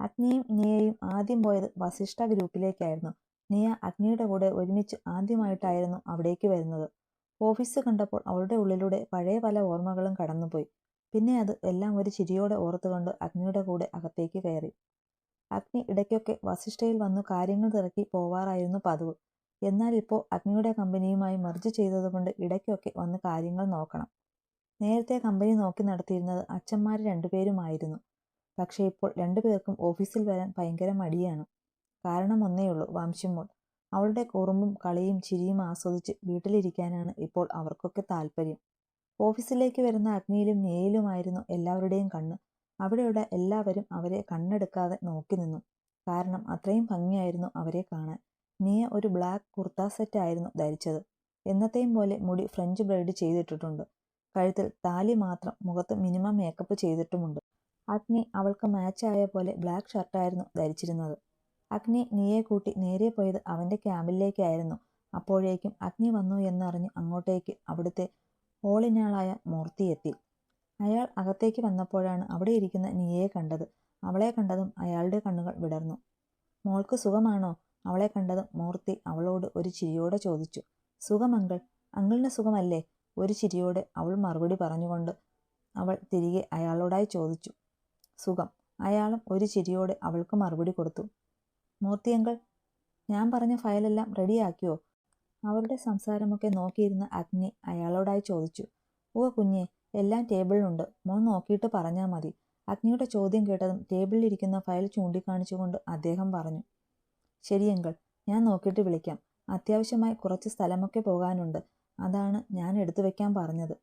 അഗ്നിയും നിയയും ആദ്യം പോയത് വസിഷ്ഠ ഗ്രൂപ്പിലേക്കായിരുന്നു. നിയ അഗ്നിയുടെ കൂടെ ഒരുമിച്ച് ആദ്യമായിട്ടായിരുന്നു അവിടേക്ക് വരുന്നത്. ഓഫീസ് കണ്ടപ്പോൾ അവളുടെ ഉള്ളിലൂടെ പഴയ പല ഓർമ്മകളും കടന്നുപോയി. പിന്നെ അത് എല്ലാം ഒരു ചിരിയോടെ ഓർത്തുകൊണ്ട് അഗ്നിയുടെ കൂടെ അകത്തേക്ക് കയറി. അഗ്നി ഇടയ്ക്കൊക്കെ വസിഷ്ഠയിൽ വന്നു കാര്യങ്ങൾ തിറക്കി പോവാറായിരുന്നു പതിവ്. എന്നാൽ ഇപ്പോൾ അഗ്നിയുടെ കമ്പനിയുമായി മെർജ് ചെയ്തതുകൊണ്ട് ഇടയ്ക്കൊക്കെ വന്ന് കാര്യങ്ങൾ നോക്കണം. നേരത്തെ കമ്പനി നോക്കി നടത്തിയിരുന്നത് അച്ഛന്മാർ രണ്ടുപേരുമായിരുന്നു. പക്ഷേ ഇപ്പോൾ രണ്ടുപേർക്കും ഓഫീസിൽ വരാൻ ഭയങ്കര മടിയാണ്. കാരണം ഒന്നേയുള്ളൂ വംശമോൾ അവളുടെ കുറുമ്പും കളിയും ചിരിയും ആസ്വദിച്ച് വീട്ടിലിരിക്കാനാണ് ഇപ്പോൾ അവർക്കൊക്കെ താല്പര്യം. ഓഫീസിലേക്ക് വരുന്ന അഗ്നിയിലും നേയിലുമായിരുന്നു എല്ലാവരുടെയും കണ്ണ്. അവിടെയുള്ള എല്ലാവരും അവരെ കണ്ണെടുക്കാതെ നോക്കി നിന്നു. കാരണം അത്രയും ഭംഗിയായിരുന്നു അവരെ കാണാൻ. നിയ ഒരു ബ്ലാക്ക് കുർത്ത സെറ്റ് ആയിരുന്നു ധരിച്ചത്. എന്നത്തെയും പോലെ മുടി ഫ്രഞ്ച് ബ്രൈഡ് ചെയ്തിട്ടിട്ടുണ്ട്. കഴുത്തിൽ താലി മാത്രം മുഖത്ത് മിനിമം മേക്കപ്പ് ചെയ്തിട്ടുമുണ്ട്. അഗ്നി അവൾക്ക് മാച്ചായ പോലെ ബ്ലാക്ക് ഷർട്ടായിരുന്നു ധരിച്ചിരുന്നത്. അഗ്നി നീയെ കൂട്ടി നേരെ പോയത് അവന്റെ ക്യാമ്പിലേക്കായിരുന്നു. അപ്പോഴേക്കും അഗ്നി വന്നു എന്നറിഞ്ഞ് അങ്ങോട്ടേക്ക് അവിടുത്തെ ഓളിനാളായ മൂർത്തി എത്തി. അയാൾ അകത്തേക്ക് വന്നപ്പോഴാണ് അവിടെ ഇരിക്കുന്ന നീയെ കണ്ടത്. അവളെ കണ്ടതും അയാളുടെ കണ്ണുകൾ വിടർന്നു. മോൾക്ക് സുഖമാണോ? അവളെ കണ്ടതും മൂർത്തി അവളോട് ഒരു ചിരിയോടെ ചോദിച്ചു. സുഖമങ്കൾ അങ്കിളിന് സുഖമല്ലേ? ഒരു ചിരിയോടെ അവൾ മറുപടി പറഞ്ഞുകൊണ്ട് അവൾ തിരികെ അയാളോടായി ചോദിച്ചു. സുഖം. അയാളും ഒരു ചിരിയോടെ അവൾക്ക് മറുപടി കൊടുത്തു. മൂർത്തിയങ്കൾ ഞാൻ പറഞ്ഞ ഫയലെല്ലാം റെഡിയാക്കിയോ? അവരുടെ സംസാരമൊക്കെ നോക്കിയിരുന്ന അഗ്നി അയാളോടായി ചോദിച്ചു. ഓ കുഞ്ഞെ എല്ലാം ടേബിളിലുണ്ട്. മോൻ നോക്കിയിട്ട് പറഞ്ഞാൽ മതി. അഗ്നിയുടെ ചോദ്യം കേട്ടതും ടേബിളിലിരിക്കുന്ന ഫയൽ ചൂണ്ടിക്കാണിച്ചുകൊണ്ട് അദ്ദേഹം പറഞ്ഞു. ശരിയെങ്കിൽ ഞാൻ നോക്കിയിട്ട് വിളിക്കാം. അത്യാവശ്യമായി കുറച്ച് സ്ഥലമൊക്കെ പോകാനുണ്ട്. അതാണ് ഞാൻ എടുത്തു വെക്കാൻ പറഞ്ഞത്.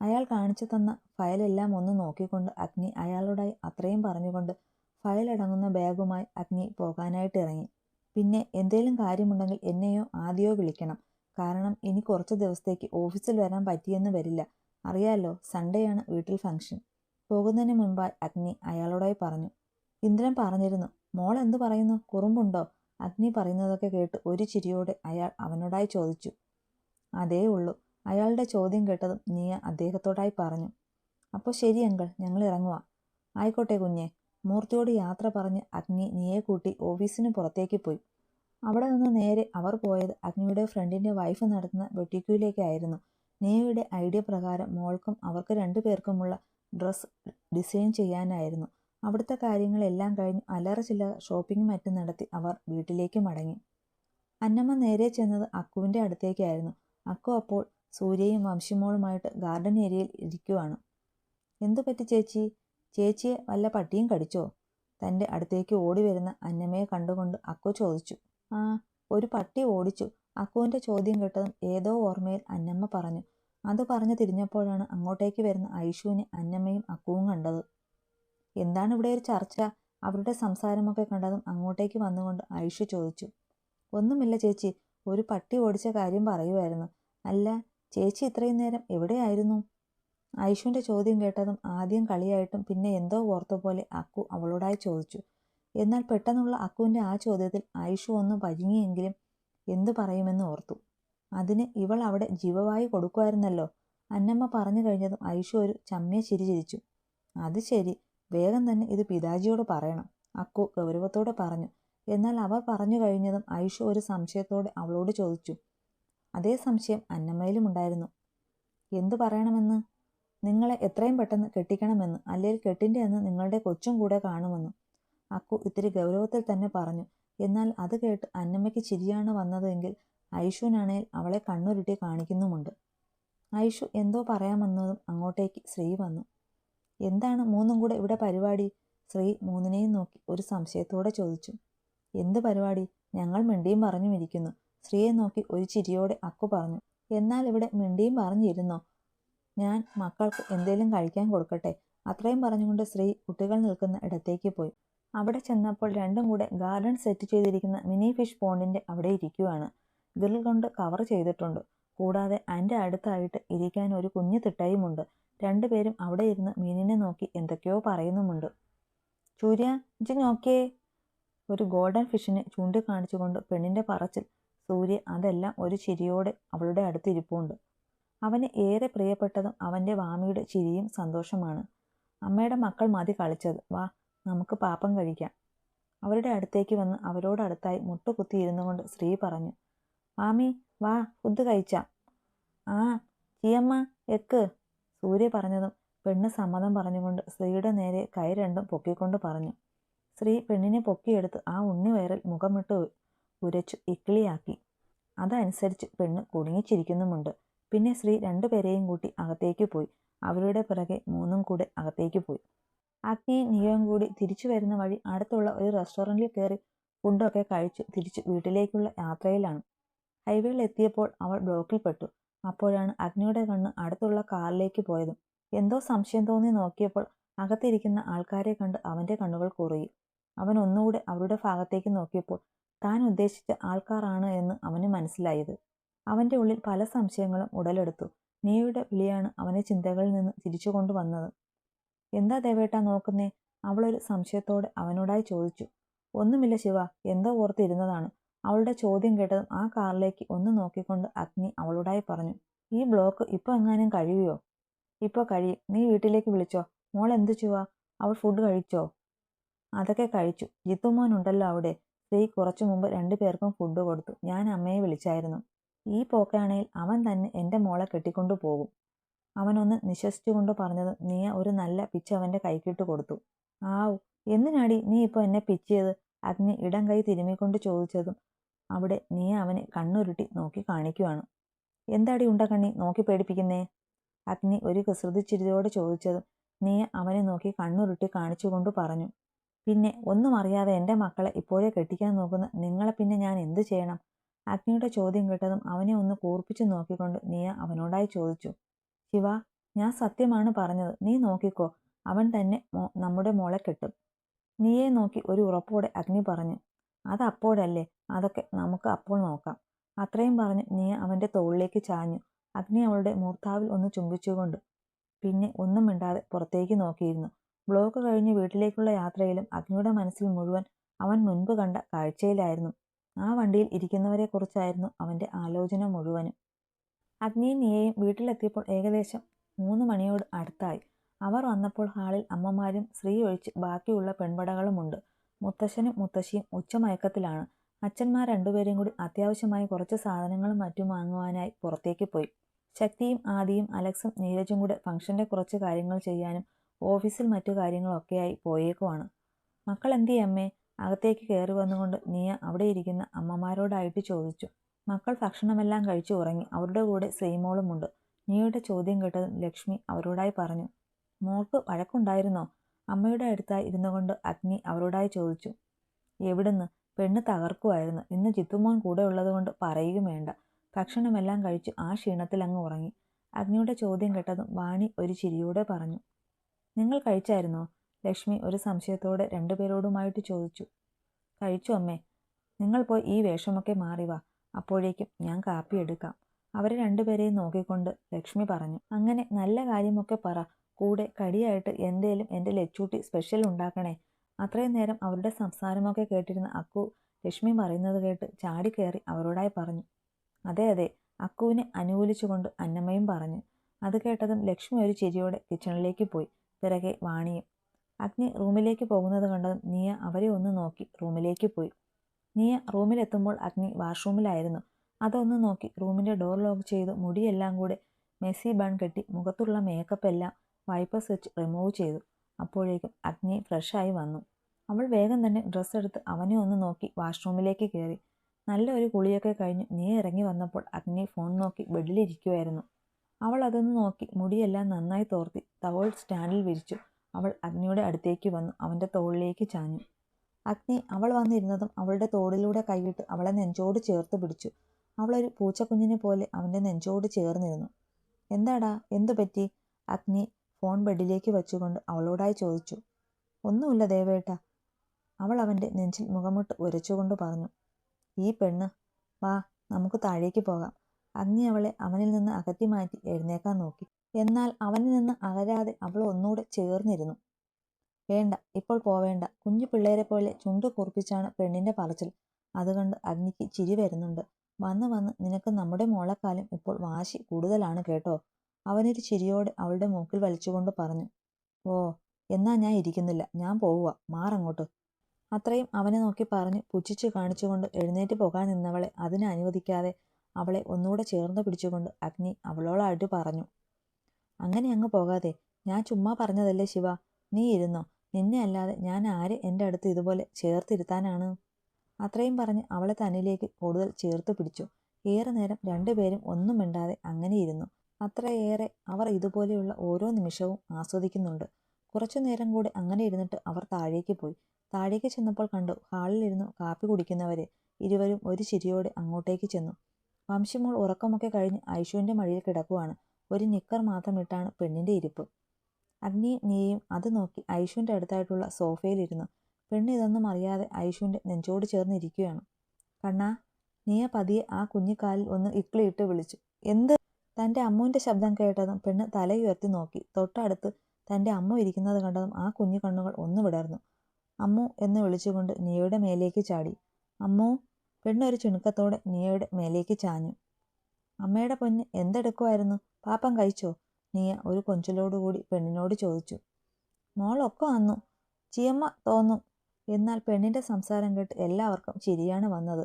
അയാൾ കാണിച്ചു തന്ന ഫയലെല്ലാം ഒന്ന് നോക്കിക്കൊണ്ട് അഗ്നി അയാളോടായി അത്രയും പറഞ്ഞുകൊണ്ട് ഫയലടങ്ങുന്ന ബാഗുമായി അഗ്നി പോകാനായിട്ട് ഇറങ്ങി പിന്നെ എന്തേലും കാര്യമുണ്ടെങ്കിൽ എന്നെയോ ആദ്യമോ വിളിക്കണം. കാരണം ഇനി കുറച്ച് ദിവസത്തേക്ക് ഓഫീസിൽ വരാൻ പറ്റിയെന്ന് വരില്ല. അറിയാലോ സൺഡേയാണ് വീട്ടിൽ ഫംഗ്ഷൻ. പോകുന്നതിന് മുൻപായി അഗ്നി അയാളോടായി പറഞ്ഞു. ഇന്ദ്രൻ പറഞ്ഞിരുന്നു മോൾ എന്തു പറയുന്നു? കുറുമ്പുണ്ടോ? അഗ്നി പറയുന്നതൊക്കെ കേട്ട് ഒരു ചിരിയോടെ അയാൾ അവനോടായി ചോദിച്ചു. അതേ ഉള്ളൂ അയാളുടെ ചോദ്യം കേട്ടതും നീയ അദ്ദേഹത്തോടായി പറഞ്ഞു. അപ്പോൾ ശരി അങ്കൾ ഞങ്ങൾ ഇറങ്ങുക ആയിക്കോട്ടെ കുഞ്ഞെ. മൂർത്തിയോട് യാത്ര പറഞ്ഞ് അഗ്നി നീയെ കൂട്ടി ഓഫീസിന് പുറത്തേക്ക് പോയി. അവിടെ നിന്ന് നേരെ അവർ പോയത് അഗ്നിയുടെ ഫ്രണ്ടിന്റെ വൈഫ് നടത്തുന്ന ബൊട്ടിക്കുയിലേക്കായിരുന്നു നീയയുടെ ഐഡിയ പ്രകാരം മോൾക്കും അവർക്ക് രണ്ടു പേർക്കുമുള്ള ഡ്രസ്സ് ഡിസൈൻ ചെയ്യാനായിരുന്നു. അവിടുത്തെ കാര്യങ്ങളെല്ലാം കഴിഞ്ഞ് അലറ ചില ഷോപ്പിംഗ് മറ്റും നടത്തി അവർ വീട്ടിലേക്ക് മടങ്ങി. അന്നമ്മ നേരെ ചെന്നത് അക്കുവിന്റെ അടുത്തേക്കായിരുന്നു. അക്കു അപ്പോൾ സൂര്യയും വംശിമോളുമായിട്ട് ഗാർഡൻ ഏരിയയിൽ ഇരിക്കുവാണ്. എന്തു പറ്റി ചേച്ചി? ചേച്ചിയെ വല്ല പട്ടിയും കടിച്ചോ? തന്റെ അടുത്തേക്ക് ഓടി വരുന്ന അന്നമ്മയെ കണ്ടുകൊണ്ട് അക്കു ചോദിച്ചു. ആ ഒരു പട്ടി ഓടിച്ചു. അക്കുവിന്റെ ചോദ്യം കേട്ടതും ഏതോ ഓർമ്മയിൽ അന്നമ്മ പറഞ്ഞു. അത് പറഞ്ഞു തിരിഞ്ഞപ്പോഴാണ് അങ്ങോട്ടേക്ക് വരുന്ന ഐഷുവിനെ അന്നമ്മയും അക്കുവും കണ്ടത്. എന്താണ് ഇവിടെ ഒരു ചർച്ച? അവരുടെ സംസാരമൊക്കെ കണ്ടതും അങ്ങോട്ടേക്ക് വന്നുകൊണ്ട് ഐഷു ചോദിച്ചു. ഒന്നുമില്ല ചേച്ചി ഒരു പട്ടി ഓടിച്ച കാര്യം പറയുമായിരുന്നു അല്ല ചേച്ചി ഇത്രയും നേരം എവിടെയായിരുന്നു? ഐഷുവിന്റെ ചോദ്യം കേട്ടതും ആദ്യം കളിയായിട്ടും പിന്നെ എന്തോ ഓർത്ത പോലെ അക്കു അവളോടായി ചോദിച്ചു. എന്നാൽ പെട്ടെന്നുള്ള അക്കുവിന്റെ ആ ചോദ്യത്തിൽ ഐഷു ഒന്ന് പരുങ്ങിയെങ്കിലും എന്തു പറയുമെന്ന് ഓർത്തു. അതിന് ഇവൾ അവിടെ ജീവവായു കൊടുക്കുമായിരുന്നല്ലോ. അന്നമ്മ പറഞ്ഞു കഴിഞ്ഞതും ഐഷു ഒരു ചമ്മിയ ചിരി ചിരിച്ചു. അത് ശരി വേഗം തന്നെ ഇത് പിതാജിയോട് പറയണം അക്കു ഗൗരവത്തോടെ പറഞ്ഞു. എന്നാൽ അവർ പറഞ്ഞു കഴിഞ്ഞതും ഐഷു ഒരു സംശയത്തോടെ അവളോട് ചോദിച്ചു. അതേ സംശയം അന്നമ്മയിലും ഉണ്ടായിരുന്നു. എന്തു പറയണമെന്ന്? നിങ്ങളെ എത്രയും പെട്ടെന്ന് കെട്ടിക്കണമെന്ന് അല്ലെങ്കിൽ കെട്ടിന്റെ അന്ന് നിങ്ങളുടെ കൊച്ചും കൂടെ കാണുമെന്ന്. അക്കു ഇത്തിരി ഗൗരവത്തിൽ തന്നെ പറഞ്ഞു. എന്നാൽ അത് കേട്ട് അന്നമ്മയ്ക്ക് ചിരിയാണ് വന്നതെങ്കിൽ ഐഷുവിനാണേൽ അവളെ കണ്ണുരുട്ടി കാണിക്കുന്നുമുണ്ട്. ഐഷു എന്തോ പറയാമെന്നതും അങ്ങോട്ടേക്ക് ശ്രീ വന്നു. എന്താണ് മൂന്നും കൂടെ ഇവിടെ പരിപാടി? ശ്രീ മൂന്നിനെയും നോക്കി ഒരു സംശയത്തോടെ ചോദിച്ചു. എന്ത് പരിപാടി? ഞങ്ങൾ മിണ്ടിയും പറഞ്ഞും ശ്രീയെ നോക്കി ഒരു ചിരിയോടെ അക്കു പറഞ്ഞു എന്നാൽ ഇവിടെ മിണ്ടിയും പറഞ്ഞിരുന്നോ? ഞാൻ മക്കൾക്ക് എന്തേലും കഴിക്കാൻ കൊടുക്കട്ടെ. അത്രയും പറഞ്ഞുകൊണ്ട് സ്ത്രീ കുട്ടികൾ നിൽക്കുന്ന ഇടത്തേക്ക് പോയി. അവിടെ ചെന്നപ്പോൾ രണ്ടും കൂടെ ഗാർഡൻ സെറ്റ് ചെയ്തിരിക്കുന്ന മിനി ഫിഷ് പോണ്ടിന്റെ അവിടെ ഇരിക്കുവാണ്. ഗ്രിൽ കൊണ്ട് കവർ ചെയ്തിട്ടുണ്ട്. കൂടാതെ അതിന്റെ അടുത്തായിട്ട് ഇരിക്കാൻ ഒരു കുഞ്ഞു തിട്ടയുമുണ്ട്. രണ്ടുപേരും അവിടെ ഇരുന്ന് മീനിനെ നോക്കി എന്തൊക്കെയോ പറയുന്നുമുണ്ട്. ചൂര്യ ഇജ്ജ് നോക്കിയേ. ഒരു ഗോൾഡൻ ഫിഷിനെ ചൂണ്ടിക്കാണിച്ചുകൊണ്ട് പെണ്ണിന്റെ പറച്ചിൽ സൂര്യ അതെല്ലാം ഒരു ചിരിയോടെ അവളുടെ അടുത്തിരിപ്പുണ്ട്. അവന് ഏറെ പ്രിയപ്പെട്ടതും അവന്റെ വാമിയുടെ ചിരിയും സന്തോഷമാണ്. അമ്മയുടെ മക്കൾ മതി കളിച്ചത്. വാ നമുക്ക് പാപ്പം കഴിക്കാം. അവരുടെ അടുത്തേക്ക് വന്ന് അവരോടടുത്തായി മുട്ടുകുത്തി ഇരുന്നു കൊണ്ട് സ്ത്രീ പറഞ്ഞു മാമി വാ ഫുഡ് കഴിച്ചാം. ആ ചിയമ്മ എക്ക്. സൂര്യ പറഞ്ഞതും പെണ്ണ് സമ്മതം പറഞ്ഞുകൊണ്ട് സ്ത്രീയുടെ നേരെ കൈ രണ്ടും പൊക്കിക്കൊണ്ട് പറഞ്ഞു. സ്ത്രീ പെണ്ണിനെ പൊക്കിയെടുത്ത് ആ ഉണ്ണി വയറിൽ മുഖമിട്ട് ഉരച്ചു ഇക്കിളിയാക്കി. അതനുസരിച്ച് പെണ്ണ് കുടുങ്ങിച്ചിരിക്കുന്നുമുണ്ട്. പിന്നെ സ്ത്രീ രണ്ടുപേരെയും കൂട്ടി അകത്തേക്ക് പോയി. അവരുടെ പിറകെ മൂന്നും കൂടെ അകത്തേക്ക് പോയി. അഗ്നിയും നിയോയും കൂടി തിരിച്ചു വരുന്ന വഴി അടുത്തുള്ള ഒരു റെസ്റ്റോറന്റിൽ കയറി ഫുഡൊക്കെ കഴിച്ചു തിരിച്ചു വീട്ടിലേക്കുള്ള യാത്രയിലാണ്. ഹൈവേയിൽ എത്തിയപ്പോൾ അവൾ ബ്ലോക്കിൽപ്പെട്ടു അപ്പോഴാണ് അഗ്നിയുടെ കണ്ണ് അടുത്തുള്ള കാറിലേക്ക് പോയതും. എന്തോ സംശയം തോന്നി നോക്കിയപ്പോൾ അകത്തിരിക്കുന്ന ആൾക്കാരെ കണ്ട് അവന്റെ കണ്ണുകൾ കുറുകി. അവൻ ഒന്നുകൂടെ അവരുടെ ഭാഗത്തേക്ക് നോക്കിയപ്പോൾ താൻ ഉദ്ദേശിച്ച ആൾക്കാരാണ് എന്ന് അവന് മനസ്സിലായത്. അവന്റെ ഉള്ളിൽ പല സംശയങ്ങളും ഉടലെടുത്തു. നീയുടെ വിളിയാണ് അവനെ ചിന്തകളിൽ നിന്ന് തിരിച്ചു കൊണ്ടുവന്നത്. എന്താ ദേവേട്ട നോക്കുന്നേ? അവളൊരു സംശയത്തോടെ അവനോടായി ചോദിച്ചു. ഒന്നുമില്ല ശിവ എന്തോ ഓർത്തിരുന്നതാണ്. അവളുടെ ചോദ്യം കേട്ടതും ആ കാറിലേക്ക് ഒന്ന് നോക്കിക്കൊണ്ട് അഗ്നി അവളോടായി പറഞ്ഞു ഈ ബ്ലോക്ക് ഇപ്പോൾ എങ്ങാനും കഴിയുമോ ഇപ്പോൾ കഴിയും. നീ വീട്ടിലേക്ക് വിളിച്ചോ? മോൾ എന്ത് ചുവാ അവൾ ഫുഡ് കഴിച്ചോ? അതൊക്കെ കഴിച്ചു. ജിത്തുമോൻ ഉണ്ടല്ലോ അവിടെ. സ്ത്രീ കുറച്ചു മുമ്പ് രണ്ടു പേർക്കും ഫുഡ് കൊടുത്തു. ഞാൻ അമ്മയെ വിളിച്ചായിരുന്നു. ഈ പോക്കാണേൽ അവൻ തന്നെ എന്റെ മോളെ കെട്ടിക്കൊണ്ടു പോകും. അവനൊന്ന് നിശ്വസിച്ചുകൊണ്ട് പറഞ്ഞത് നീ ഒരു നല്ല പിച്ച് അവന്റെ കൈക്കിട്ട് കൊടുത്തു. ആവു എന്തിനാടി നീ ഇപ്പോൾ എന്നെ പിച്ചിയത്? അഗ്നി ഇടം കൈ തിരുമ്മിക്കൊണ്ട് ചോദിച്ചതും അവിടെ നീ അവനെ കണ്ണുരുട്ടി നോക്കി കാണിക്കുവാണ്. എന്താടി ഉണ്ട കണ്ണി നോക്കി പേടിപ്പിക്കുന്നേ? അഗ്നി ഒരു കുസൃതിച്ചിരിയോട് ചോദിച്ചതും നീ അവനെ നോക്കി കണ്ണുരുട്ടി കാണിച്ചുകൊണ്ട് പറഞ്ഞു. പിന്നെ ഒന്നും അറിയാതെ എന്റെ മക്കളെ ഇപ്പോഴേ കെട്ടിക്കാൻ നോക്കുന്ന നിങ്ങളെ പിന്നെ ഞാൻ എന്തു ചെയ്യണം? അഗ്നിയുടെ ചോദ്യം കേട്ടതും അവനെ ഒന്ന് കൂർപ്പിച്ചു നോക്കിക്കൊണ്ട് നീയ അവനോടായി ചോദിച്ചു. ശിവ ഞാൻ സത്യമാണ് പറഞ്ഞത്. നീ നോക്കിക്കോ. അവൻ തന്നെ നമ്മുടെ മോളെ കെട്ടും. നീയെ നോക്കി ഒരു ഉറപ്പോടെ അഗ്നി പറഞ്ഞു. അതപ്പോഴല്ലേ അതൊക്കെ നമുക്ക് അപ്പോൾ നോക്കാം. അത്രയും പറഞ്ഞ് നീ അവന്റെ തോളിലേക്ക് ചാഞ്ഞു. അഗ്നി അവളുടെ മൂർത്താവിൽ ഒന്ന് ചുംബിച്ചുകൊണ്ട് പിന്നെ ഒന്നും മിണ്ടാതെ പുറത്തേക്ക് നോക്കിയിരുന്നു. ബ്ലോക്ക് കഴിഞ്ഞ് വീട്ടിലേക്കുള്ള യാത്രയിലും അഗ്നിയുടെ മനസ്സിൽ മുഴുവൻ അവൻ മുൻപ് കണ്ട കാഴ്ചയിലായിരുന്നു. ആ വണ്ടിയിൽ ഇരിക്കുന്നവരെക്കുറിച്ചായിരുന്നു അവന്റെ ആലോചന മുഴുവനും. അഗ്നിയും നീയയും വീട്ടിലെത്തിയപ്പോൾ ഏകദേശം മൂന്ന് മണിയോട് അടുത്തായി. അവർ വന്നപ്പോൾ ഹാളിൽ അമ്മമാരും സ്ത്രീ ഒഴിച്ച് ബാക്കിയുള്ള പെൺപടകളുമുണ്ട് മുത്തശ്ശനും മുത്തശ്ശിയും ഉച്ചമയക്കത്തിലാണ് അച്ഛന്മാർ രണ്ടുപേരും കൂടി അത്യാവശ്യമായി കുറച്ച് സാധനങ്ങളും മറ്റും വാങ്ങുവാനായി പുറത്തേക്ക് പോയി. ശക്തിയും ആദിയും അലക്സും നീരജും കൂടെ ഫംഗ്ഷന്റെ കുറച്ച് കാര്യങ്ങൾ ചെയ്യാനും ഓഫീസിൽ മറ്റു കാര്യങ്ങളൊക്കെയായി പോയേക്കുവാണ്. മക്കൾ എന്തി അമ്മേ? അകത്തേക്ക് കയറി വന്നുകൊണ്ട് നീയ അവിടെ ഇരിക്കുന്ന അമ്മമാരോടായിട്ട് ചോദിച്ചു. മക്കൾ ഭക്ഷണമെല്ലാം കഴിച്ചു ഉറങ്ങി. അവരുടെ കൂടെ ശ്രീമോളുമുണ്ട് നീയുടെ ചോദ്യം കേട്ടതും ലക്ഷ്മി അവരോടായി പറഞ്ഞു. മോൾക്ക് വഴക്കുണ്ടായിരുന്നോ? അമ്മയുടെ അടുത്തായി ഇരുന്നുകൊണ്ട് അഗ്നി അവരോടായി ചോദിച്ചു. എവിടുന്ന്? പെണ്ണ് തകർക്കുമായിരുന്നു ഇന്ന് ജിത്തുമോൻ കൂടെ ഉള്ളതുകൊണ്ട് പറയുകയും വേണ്ട. ഭക്ഷണമെല്ലാം കഴിച്ചു ആ ക്ഷീണത്തിൽ അങ്ങ് ഉറങ്ങി. അഗ്നിയുടെ ചോദ്യം കേട്ടതും വാണി ഒരു ചിരിയോടെ പറഞ്ഞു. നിങ്ങൾ കഴിച്ചായിരുന്നോ? ലക്ഷ്മി ഒരു സംശയത്തോടെ രണ്ടുപേരോടുമായിട്ട് ചോദിച്ചു. കഴിച്ചു അമ്മേ. നിങ്ങൾ പോയി ഈ വേഷമൊക്കെ മാറി വാ. അപ്പോഴേക്കും ഞാൻ കാപ്പി എടുക്കാം. അവരെ രണ്ടുപേരെയും നോക്കിക്കൊണ്ട് ലക്ഷ്മി പറഞ്ഞു. അങ്ങനെ നല്ല കാര്യമൊക്കെ പറ. കൂടെ കടിയായിട്ട് എന്തേലും എന്റെ ലച്ചൂട്ടി സ്പെഷ്യൽ ഉണ്ടാക്കണേ. അത്രയും നേരം അവരുടെ സംസാരമൊക്കെ കേട്ടിരുന്ന അക്കു ലക്ഷ്മി പറയുന്നത് കേട്ട് ചാടിക്കയറി അവരോടായി പറഞ്ഞു. അതെ അതെ. അക്കുവിനെ അനുകൂലിച്ചുകൊണ്ട് അന്നമ്മയും പറഞ്ഞു. അത് കേട്ടതും ലക്ഷ്മി ഒരു ചിരിയോടെ കിച്ചണിലേക്ക് പോയി. പിറകെ വാണിയും. അഗ്നി റൂമിലേക്ക് പോകുന്നത് കണ്ടതും നീയ അവരെ ഒന്ന് നോക്കി റൂമിലേക്ക് പോയി. നീയ റൂമിലെത്തുമ്പോൾ അഗ്നി വാഷ്റൂമിലായിരുന്നു. അതൊന്ന് നോക്കി റൂമിന്റെ ഡോർ ലോക്ക് ചെയ്ത് മുടിയെല്ലാം കൂടെ മെസ്സി ബൺ കെട്ടി മുഖത്തുള്ള മേക്കപ്പ് എല്ലാം വൈപ്പർ വെച്ച് റിമൂവ് ചെയ്തു. അപ്പോഴേക്കും അഗ്നി ഫ്രഷായി വന്നു. അവൾ വേഗം തന്നെ ഡ്രസ്സ് എടുത്ത് അവനെ ഒന്ന് നോക്കി വാഷ്റൂമിലേക്ക് കയറി. നല്ല ഒരു കുളിയൊക്കെ കഴിഞ്ഞ് നീ ഇറങ്ങി വന്നപ്പോൾ അഗ്നി ഫോൺ നോക്കി ബെഡിലിരിക്കുമായിരുന്നു അവൾ അതൊന്ന് നോക്കി. മുടിയെല്ലാം നന്നായി തോർത്തി. തവൾ സ്റ്റാൻഡിൽ വിരിച്ചു. അവൾ അഗ്നിയുടെ അടുത്തേക്ക് വന്നു. അവന്റെ തോളിലേക്ക് ചാഞ്ഞു. അഗ്നി അവൾ വന്നിരുന്നതും അവളുടെ തോളിലൂടെ കൈയിട്ട് അവളെ നെഞ്ചോട് ചേർത്ത് പിടിച്ചു. അവളൊരു പൂച്ചക്കുഞ്ഞിനെ പോലെ അവന്റെ നെഞ്ചോട് ചേർന്നിരുന്നു. എന്താടാ? എന്തു പറ്റി? അഗ്നി ഫോൺ ബെഡിലേക്ക് വെച്ചുകൊണ്ട് അവളോടായി ചോദിച്ചു. ഒന്നുമില്ല ദേവേട്ട. അവൾ അവന്റെ നെഞ്ചിൽ മുഖമിട്ട് ഉരച്ചുകൊണ്ട് പറഞ്ഞു. ഈ പെണ്ണ് വാ നമുക്ക് താഴേക്ക് പോകാം. അഗ്നി അവളെ അവനിൽ നിന്ന് അകറ്റി മാറ്റി എഴുന്നേക്കാൻ നോക്കി. എന്നാൽ അവനിൽ നിന്ന് അകരാതെ അവൾ ഒന്നുകൂടെ ചേർന്നിരുന്നു. വേണ്ട ഇപ്പോൾ പോവേണ്ട. കുഞ്ഞു പിള്ളേരെ പോലെ ചുണ്ട് കുറിപ്പിച്ചാണ് പെണ്ണിന്റെ പറച്ചിൽ. അതുകൊണ്ട് അഗ്നിക്ക് ചിരി വരുന്നുണ്ട്. വന്ന് വന്ന് നിനക്ക് നമ്മുടെ മോളെക്കാലം ഇപ്പോൾ വാശി കൂടുതലാണ് കേട്ടോ അവനൊരു ചിരിയോടെ അവളുടെ മൂക്കിൽ വലിച്ചുകൊണ്ട് പറഞ്ഞു. ഓ എന്നാ ഞാൻ ഇരിക്കുന്നില്ല. ഞാൻ പോവുക മാറങ്ങോട്ട് അത്രയും അവനെ നോക്കി പറഞ്ഞ് പുച്ഛിച്ചു കാണിച്ചുകൊണ്ട് എഴുന്നേറ്റ് പോകാൻ നിന്നവളെ അതിനെ അനുവദിക്കാതെ അവളെ ഒന്നുകൂടെ ചേർന്ന് പിടിച്ചുകൊണ്ട് അഗ്നി അവളോടായിട്ട് പറഞ്ഞു. അങ്ങനെ അങ്ങ് പോകാതെ. ഞാൻ ചുമ്മാ പറഞ്ഞതല്ലേ ശിവ? നീ ഇരുന്നോ? നിന്നെ അല്ലാതെ ഞാൻ ആര് എന്റെ അടുത്ത് ഇതുപോലെ ചേർത്തിരുത്താനാണ്? അത്രയും പറഞ്ഞ് അവളെ തന്നിലേക്ക് കൂടുതൽ ചേർത്ത് പിടിച്ചു. ഏറെ നേരം രണ്ടുപേരും ഒന്നും മിണ്ടാതെ അങ്ങനെ ഇരുന്നു. അത്രയേറെ അവർ ഇതുപോലെയുള്ള ഓരോ നിമിഷവും ആസ്വദിക്കുന്നുണ്ട്. കുറച്ചു നേരം കൂടി അങ്ങനെ ഇരുന്നിട്ട് അവർ താഴേക്ക് പോയി. താഴേക്ക് ചെന്നപ്പോൾ കണ്ടു ഹാളിലിരുന്നു കാപ്പി കുടിക്കുന്നവരെ. ഇരുവരും ഒരു ചിരിയോടെ അങ്ങോട്ടേക്ക് ചെന്നു. വംശിമോൾ ഉറക്കമൊക്കെ കഴിഞ്ഞ് ഐഷുവിന്റെ മടിയിൽ കിടക്കുവാണ്. ഒരു നിക്കർ മാത്രം ഇട്ടാണ് പെണ്ണിന്റെ ഇരിപ്പ്. അഗ്നിയും നീയും അത് നോക്കി ഐഷുവിന്റെ അടുത്തായിട്ടുള്ള സോഫയിലിരുന്നു പെണ്ണ് ഇതൊന്നും അറിയാതെ ഐഷുവിന്റെ നെഞ്ചോട് ചേർന്നിരിക്കുകയാണ് കണ്ണാ നീയ പതിയെ ആ കുഞ്ഞിക്കാലിൽ ഒന്ന് ഇക്ലിയിട്ട് വിളിച്ചു. എന്ത്? തന്റെ അമ്മുവിന്റെ ശബ്ദം കേട്ടതും പെണ്ണ് തലയുയർത്തി നോക്കി. തൊട്ടടുത്ത് തന്റെ അമ്മ ഇരിക്കുന്നത് കണ്ടതും ആ കുഞ്ഞു കണ്ണുകൾ ഒന്ന് വിടർന്നു. അമ്മു എന്ന് വിളിച്ചുകൊണ്ട് നീയുടെ മേലേക്ക് ചാടി. അമ്മു പെണ്ണൊരു ചുണുക്കത്തോടെ നീയുടെ മേലേക്ക് ചാഞ്ഞു. അമ്മയുടെ പൊന്ന് എന്തെടുക്കുമായിരുന്നു പാപ്പം കഴിച്ചോ? നീയ ഒരു കൊഞ്ചലോടുകൂടി പെണ്ണിനോട് ചോദിച്ചു. മോളൊക്കെ വന്നു. ചിയമ്മ തോന്നു. എന്നാൽ പെണ്ണിന്റെ സംസാരം കേട്ട് എല്ലാവർക്കും ചിരിയാണ് വന്നത്.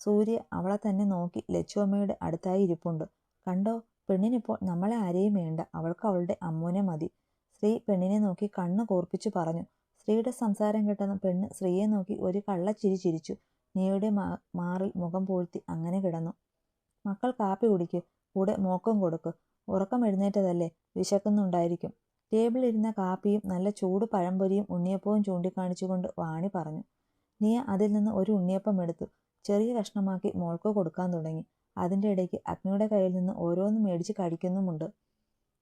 സൂര്യ അവളെ തന്നെ നോക്കി ലച്ചുവമ്മയുടെ അടുത്തായി ഇരിപ്പുണ്ട്. കണ്ടോ? പെണ്ണിനിപ്പോൾ നമ്മളെ ആരെയും വേണ്ട. അവൾക്ക് അവളുടെ അമ്മൂനെ മതി. സ്ത്രീ പെണ്ണിനെ നോക്കി കണ്ണ് കോർപ്പിച്ചു പറഞ്ഞു. സ്ത്രീയുടെ സംസാരം കേട്ടെന്ന് പെണ്ണ് സ്ത്രീയെ നോക്കി ഒരു കള്ളച്ചിരി ചിരിച്ചു. നീയുടെ മാറിൽ മുഖം പൂഴ്ത്തി അങ്ങനെ കിടന്നു. മക്കൾ കാപ്പി കുടിക്കൂ കൂടെ മോക്കും കൊടുക്ക്. ഉറക്കം എഴുന്നേറ്റതല്ലേ വിശക്കുന്നുണ്ടായിരിക്കും. ടേബിളിരുന്ന കാപ്പിയും നല്ല ചൂട് പഴംപൊരിയും ഉണ്ണിയപ്പവും ചൂണ്ടിക്കാണിച്ചുകൊണ്ട് വാണി പറഞ്ഞു. നീ അതിൽ നിന്ന് ഒരു ഉണ്ണിയപ്പം എടുത്തു. ചെറിയ കഷ്ണമാക്കി മോൾക്ക് കൊടുക്കാൻ തുടങ്ങി. അതിന്റെ ഇടയ്ക്ക് അഗ്നിയുടെ കയ്യിൽ നിന്ന് ഓരോന്നും മേടിച്ച് കഴിക്കുന്നുമുണ്ട്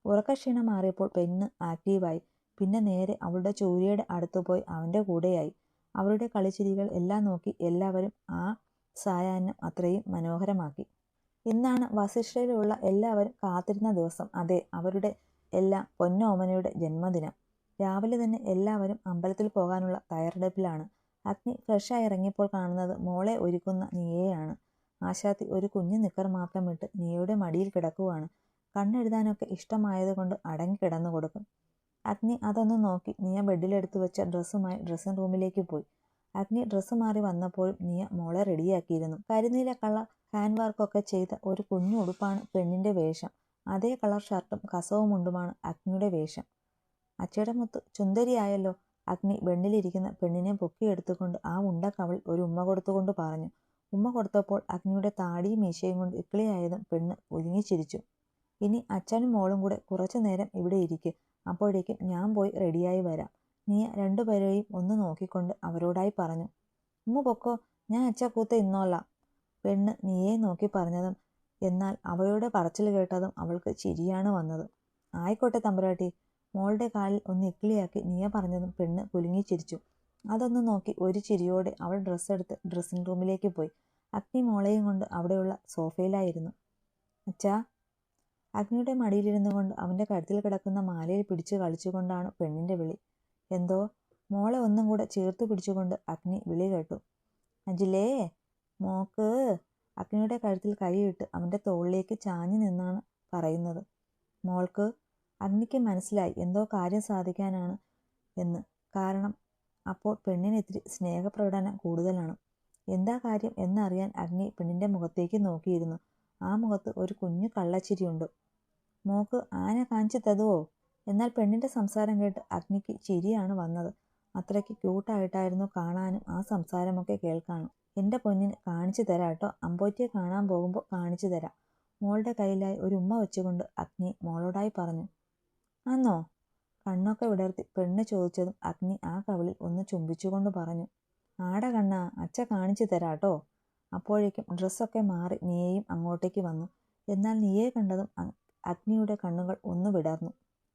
ഉറക്കക്ഷീണം മാറിയപ്പോൾ പെണ്ണ് ആക്റ്റീവായി. പിന്നെ നേരെ അവളുടെ ചൂരിയുടെ അടുത്ത് പോയി അവന്റെ കൂടെയായി. അവരുടെ കളിച്ചിരികൾ എല്ലാം നോക്കി എല്ലാവരും ആ സായാഹ്നം അത്രയും മനോഹരമാക്കി. ഇന്നാണ് വസിഷ്ഠയിലുള്ള എല്ലാവരും കാത്തിരുന്ന ദിവസം. അതെ അവരുടെ എല്ലാം പൊന്നോമനയുടെ ജന്മദിനം. രാവിലെ തന്നെ എല്ലാവരും അമ്പലത്തിൽ പോകാനുള്ള തയ്യാറെടുപ്പിലാണ്. അഗ്നി ഫ്രഷായി ഇറങ്ങിയപ്പോൾ കാണുന്നത് മോളെ ഒരുക്കുന്ന നീയയാണ്. ആശാത്തി ഒരു കുഞ്ഞു നിക്കർ മാത്രമിട്ട് നീയുടെ മടിയിൽ കിടക്കുവാണ്. കണ്ണെഴുതാനൊക്കെ ഇഷ്ടമായതുകൊണ്ട് അടങ്ങി കിടന്നു കൊടുക്കും അഗ്നി അതൊന്ന് നോക്കി. നീയ ബെഡിലെടുത്ത് വെച്ച ഡ്രസ്സുമായി ഡ്രസ്സിംഗ് റൂമിലേക്ക് പോയി. അഗ്നി ഡ്രസ്സ് മാറി വന്നപ്പോഴും നീയ മോളെ റെഡിയാക്കിയിരുന്നു. കരിനീല കളർ ഹാൻഡ് വർക്കൊക്കെ ചെയ്ത ഒരു കുഞ്ഞു ഉടുപ്പാണ് പെണ്ണിന്റെ വേഷം. അതേ കളർ ഷർട്ടും കസവും മുണ്ടുമാണ് അഗ്നിയുടെ വേഷം. അച്ചയുടെ മുത്ത് ചുന്ദരിയായല്ലോ അഗ്നി ബെണ്ണിലിരിക്കുന്ന പെണ്ണിനെ പൊക്കിയെടുത്തുകൊണ്ട് ആ ഉണ്ട കവൾ ഒരു ഉമ്മ കൊടുത്തുകൊണ്ട് പറഞ്ഞു. ഉമ്മ കൊടുത്തപ്പോൾ അഗ്നിയുടെ താടിയും മീശയും കൊണ്ട് ഇക്കിളിയായതും പെണ്ണ് ഒതുങ്ങിച്ചിരിച്ചു ഇനി അച്ഛനും മോളും കൂടെ കുറച്ചു നേരം ഇവിടെ ഇരിക്കുക അപ്പോഴേക്കും ഞാൻ പോയി റെഡിയായി വരാം. നീ രണ്ടുപേരെയും ഒന്ന് നോക്കിക്കൊണ്ട് അവരോടായി പറഞ്ഞു ഉമ്മ പൊക്കോ ഞാൻ അച്ചക്കൂത്ത ഇന്നോളാം. പെണ്ണ് നീയെ നോക്കി പറഞ്ഞതും എന്നാൽ അവയുടെ പറച്ചിൽ കേട്ടതും അവൾക്ക് ചിരിയാണ് വന്നത്. ആയിക്കോട്ടെ തമ്പുരാട്ടി മോളുടെ കാലിൽ ഒന്ന് ഇക്കിളിയാക്കി നീയ പറഞ്ഞതും പെണ്ണ് കുലുങ്ങി ചിരിച്ചു. അതൊന്ന് നോക്കി ഒരു ചിരിയോടെ അവൾ ഡ്രസ്സ് എടുത്ത് ഡ്രസ്സിംഗ് റൂമിലേക്ക് പോയി. അഗ്നി മോളെയും കൊണ്ട് അവിടെയുള്ള സോഫയിലായിരുന്നു അച്ഛാ അഗ്നിയുടെ മടിയിലിരുന്നു കൊണ്ട് അവന്റെ കഴുത്തിൽ കിടക്കുന്ന മാലയിൽ പിടിച്ചു കളിച്ചുകൊണ്ടാണ് പെണ്ണിന്റെ വിളി. എന്തോ? മോളെ ഒന്നും കൂടെ ചേർത്ത് പിടിച്ചുകൊണ്ട് അഗ്നി വിളി കേട്ടു. അജിലേ മോക്ക്. അഗ്നിയുടെ കഴുത്തിൽ കൈയിട്ട് അവന്റെ തോളിലേക്ക് ചാഞ്ഞു നിന്നാണ് പറയുന്നത്. മോൾക്ക് അഗ്നിക്ക് മനസ്സിലായി എന്തോ കാര്യം സാധിക്കാനാണ് എന്ന്. കാരണം അപ്പോൾ പെണ്ണിന് ഇത്തിരി സ്നേഹപ്രകടനം കൂടുതലാണ്. എന്താ കാര്യം എന്നറിയാൻ അഗ്നി പെണ്ണിന്റെ മുഖത്തേക്ക് നോക്കിയിരുന്നു. ആ മുഖത്ത് ഒരു കുഞ്ഞു കള്ളച്ചിരിയുണ്ട്. മോക്ക് ആന കാണിച്ചു തതുവോ എന്നാൽ പെണ്ണിന്റെ സംസാരം കേട്ട് അഗ്നിക്ക് ചിരിയാണ് വന്നത്. അത്രയ്ക്ക് ക്യൂട്ടായിട്ടായിരുന്നു കാണാനും ആ സംസാരമൊക്കെ കേൾക്കാനും. എന്റെ പൊന്നിന് കാണിച്ചു തരാം കേട്ടോ അമ്പോറ്റിയെ കാണാൻ പോകുമ്പോൾ കാണിച്ചു തരാം. മോളുടെ കയ്യിലായി ഒരു ഉമ്മ വെച്ചുകൊണ്ട് അഗ്നി മോളോടായി പറഞ്ഞു. അന്നോ? കണ്ണൊക്കെ വിടർത്തി പെണ്ണ് ചോദിച്ചതും അഗ്നി ആ കവിളിൽ ഒന്ന് ചുംബിച്ചുകൊണ്ട് പറഞ്ഞു. ആട കണ്ണ അച്ഛ കാണിച്ചു തരാട്ടോ അപ്പോഴേക്കും ഡ്രസ്സൊക്കെ മാറി നീയെയും അങ്ങോട്ടേക്ക് വന്നു. എന്നാൽ നീയെ കണ്ടതും അഗ്നിയുടെ കണ്ണുകൾ ഒന്നു വിടർന്നു.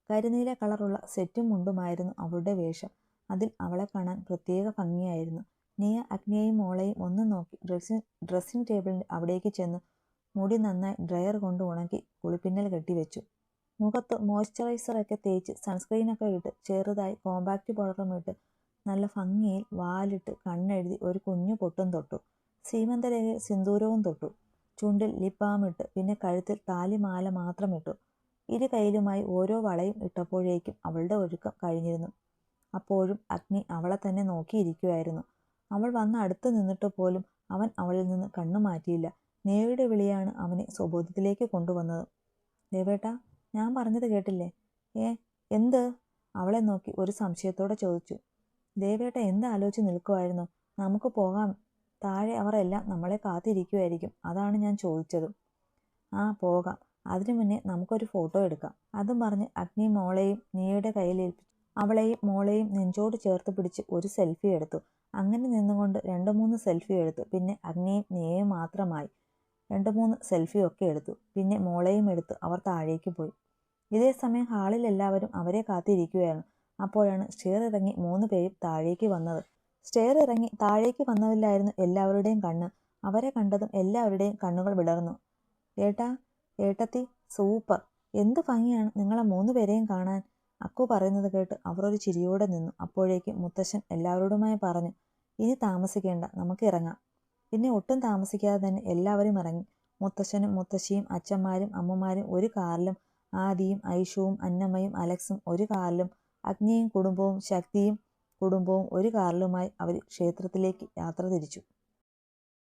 കരിനീല കളറുള്ള സെറ്റും മുണ്ടുമായിരുന്നു അവളുടെ വേഷം. അതിൽ അവളെ കാണാൻ പ്രത്യേക ഭംഗിയായിരുന്നു. നീയ അഗ്നിയെയും മോളെയും ഒന്ന് നോക്കി ഡ്രസ്സിംഗ് ഡ്രസ്സിംഗ് ടേബിളിന്റെ അവിടേക്ക് ചെന്ന് മുടി നന്നായി ഡ്രയർ കൊണ്ട് ഉണക്കി കുളിപ്പിന്നൽ കെട്ടിവെച്ചു. മുഖത്ത് മോയ്സ്ചറൈസറൊക്കെ തേച്ച് സൺസ്ക്രീനൊക്കെ ഇട്ട് ചെറുതായി കോമ്പാക്റ്റ് പൗഡറും ഇട്ട് നല്ല ഭംഗിയിൽ വാലിട്ട് കണ്ണെഴുതി ഒരു കുഞ്ഞു പൊട്ടും തൊട്ടു. സീമന്തരേഖയിൽ സിന്ദൂരവും തൊട്ടു. ചുണ്ടിൽ ലിപ്പാമിട്ട് പിന്നെ കഴുത്തിൽ താലിമാല മാത്രം ഇട്ടു ഇരു കയ്യിലുമായി ഓരോ വളയും ഇട്ടപ്പോഴേക്കും അവളുടെ ഒരുക്കം കഴിഞ്ഞിരുന്നു. അപ്പോഴും അഗ്നി അവളെ തന്നെ നോക്കിയിരിക്കുമായിരുന്നു അവൾ വന്ന് അടുത്ത് നിന്നിട്ട് പോലും അവൻ അവളിൽ നിന്ന് കണ്ണു മാറ്റിയില്ല. നേവിയുടെ വിളിയാണ് അവനെ സ്വബോധത്തിലേക്ക് കൊണ്ടുവന്നത്. ദേവേട്ട ഞാൻ പറഞ്ഞത് കേട്ടില്ലേ? ഏ എന്ത്? അവളെ നോക്കി ഒരു സംശയത്തോടെ ചോദിച്ചു. ദേവേട്ട എന്ത് ആലോചിച്ച് നിൽക്കുമായിരുന്നു നമുക്ക് പോകാം. താഴെ അവർ എല്ലാം നമ്മളെ കാത്തിരിക്കുമായിരിക്കും അതാണ് ഞാൻ ചോദിച്ചതും. ആ പോകാം. അതിനു മുന്നേ നമുക്കൊരു ഫോട്ടോ എടുക്കാം. അതും പറഞ്ഞ് അഗ്നി മോളെയും നീയുടെ കയ്യിലേൽപ്പിച്ചു അവളെയും മോളെയും നെഞ്ചോട് ചേർത്ത് പിടിച്ച് ഒരു സെൽഫി എടുത്തു. അങ്ങനെ നിന്നുകൊണ്ട് രണ്ട് മൂന്ന് സെൽഫി എടുത്തു. പിന്നെ അഗ്നിയും നീയയും മാത്രമായി രണ്ട് മൂന്ന് സെൽഫിയൊക്കെ എടുത്തു. പിന്നെ മോളെയും എടുത്തു. അവർ താഴേക്ക് പോയി. ഇതേ സമയം ഹാളിൽ എല്ലാവരും അവരെ കാത്തിരിക്കുകയാണ്. അപ്പോഴാണ് സ്റ്റെയർ ഇറങ്ങി മൂന്ന് പേരും താഴേക്ക് വന്നത്. സ്റ്റെയർ ഇറങ്ങി താഴേക്ക് വന്നതിലായിരുന്നു എല്ലാവരുടെയും കണ്ണ്. അവരെ കണ്ടതും എല്ലാവരുടെയും കണ്ണുകൾ വിടർന്നു ഏട്ടാ ഏട്ടത്തി സൂപ്പർ. എന്ത് ഭംഗിയാണ് നിങ്ങളെ മൂന്ന് പേരെയും കാണാൻ? അക്കു പറയുന്നത് കേട്ട് അവർ ഒരു ചിരിയോടെ നിന്നു. അപ്പോഴേക്കും മുത്തശ്ശൻ എല്ലാവരോടുമായി പറഞ്ഞു ഇനി താമസിക്കേണ്ട നമുക്ക് ഇറങ്ങാം. പിന്നെ ഒട്ടും താമസിക്കാതെ തന്നെ എല്ലാവരും ഇറങ്ങി. മുത്തശ്ശനും മുത്തശ്ശിയും അച്ഛന്മാരും അമ്മമാരും ഒരു കാറിലും ആദിയും ഐഷുവും അന്നമ്മയും അലക്സും ഒരു കാറിലും അഗ്നിയും കുടുംബവും ശക്തിയും കുടുംബവും ഒരു കാറിലുമായി അവർ ക്ഷേത്രത്തിലേക്ക് യാത്ര തിരിച്ചു.